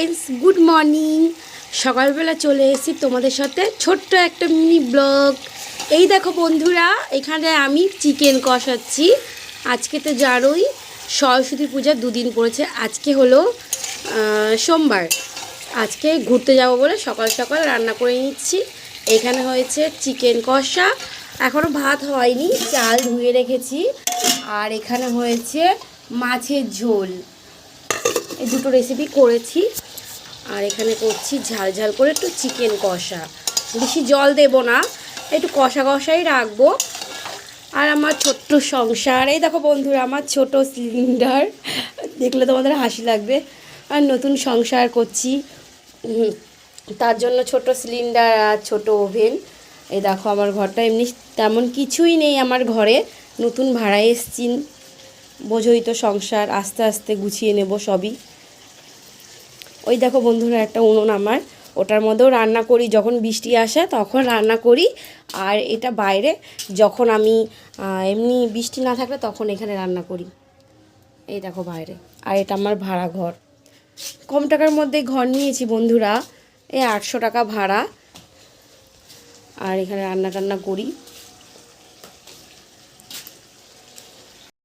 Friends good morning সকালবেলা চলে এসেছি তোমাদের সাথে ছোট্ট একটা মিনি ব্লগ এই দেখো বন্ধুরা, এখানে আমি চিকেন কষাচ্ছি। আজকে তো জানোই, সরস্বতী পূজা দুদিন পড়েছে। আজকে হলো সোমবার। আজকে ঘুরতে যাব বলে সকাল সকাল রান্না করে নিচ্ছি। এখানে হয়েছে চিকেন কষা। এখনও ভাত হয়নি, চাল ধুয়ে রেখেছি। আর এখানে হয়েছে মাছের ঝোল। এই দুটো রেসিপি করেছি। আর এখানে করছি ঝাল ঝাল করে একটু চিকেন কষা। বেশি জল দেব না, একটু কষা কষাই রাখব। আর আমার ছোট্ট সংসার, এই দেখো বন্ধুরা, আমার ছোট সিলিন্ডার। দেখলে তোমাদের হাসি লাগবে। আর নতুন সংসার করছি। তার জন্য ছোট সিলিন্ডার আর ছোট ওভেন। এই দেখো আমার ঘরটা, এমনি তেমন কিছুই নেই আমার ঘরে। নতুন ভাড়া এসছি। বোঝোই তো সংসার, আস্তে আস্তে গুছিয়ে নেব সবই। ওই দেখো বন্ধুরা, একটা উনুন আমার। ওটার মধ্যেও রান্না করি, যখন বৃষ্টি আসে তখন রান্না করি। আর এটা বাইরে, যখন আমি এমনি বৃষ্টি না থাকলে তখন এখানে রান্না করি। এই দেখো বাইরে। আর এটা আমার ভাড়া ঘর। কম টাকার মধ্যে ঘর নিয়েছি বন্ধুরা, এই আটশো টাকা ভাড়া। আর এখানে রান্না টান্না করি।